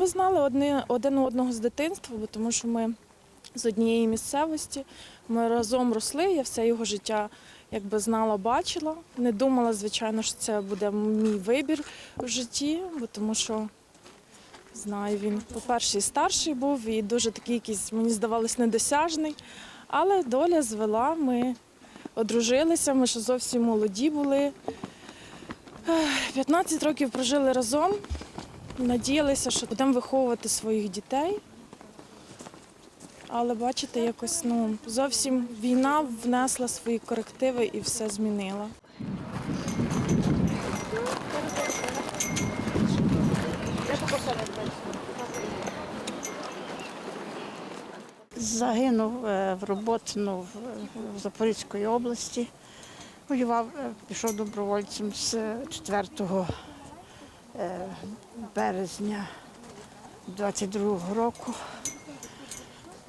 ми знали одне, один одного з дитинства, бо тому що ми з однієї місцевості. Ми разом росли, я все його життя якби знала, бачила. Не думала, звичайно, що це буде мій вибір в житті, бо тому що знаю, він, по-перше, старший був, і дуже такий якийсь, мені здавалось, недосяжний. Але доля звела, ми одружилися, ми ще зовсім молоді були. Ех, 15 років прожили разом, надіялися, що будемо виховувати своїх дітей. Але бачите, якось ну, зовсім війна внесла свої корективи і все змінила. Загинув е, в Роботину в Запорізької області. Воював, е, пішов добровольцем з 4 е, березня 22-го року.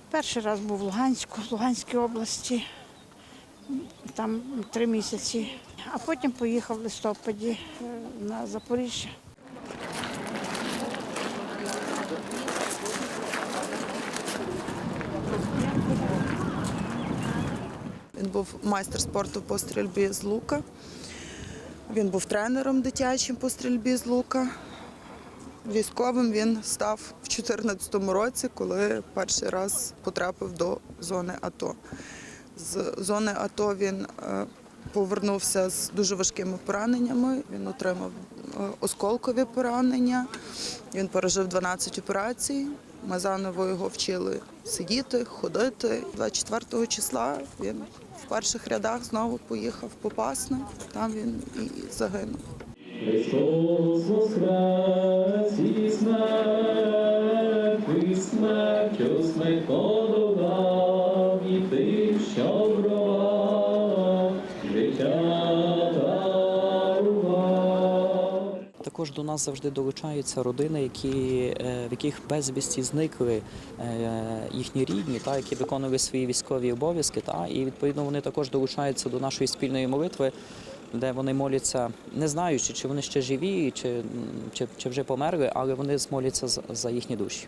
Перший раз був в Луганську, в Луганській області, там три місяці, а потім поїхав в листопаді е, на Запоріжжя. Він був майстер спорту по стрільбі з лука. Він був тренером дитячим по стрільбі з лука. Військовим він став в 2014 році, коли перший раз потрапив до зони АТО. З зони АТО він е, повернувся з дуже важкими пораненнями. Він отримав е, осколкові поранення. Він пережив 12 операцій. Ми заново його вчили сидіти, ходити. 24 числа він в перших рядах знову поїхав Попасне. Там він і загинув. Христос воскрес і смерть, і смертю смерть Також до нас завжди долучаються родини, які, е, в яких безвісті зникли е, їхні рідні, та, які виконували свої військові обов'язки. Та, і відповідно вони також долучаються до нашої спільної молитви, де вони моляться, не знаючи, чи вони ще живі, чи, чи, чи вже померли, але вони змоляться за- за їхні душі.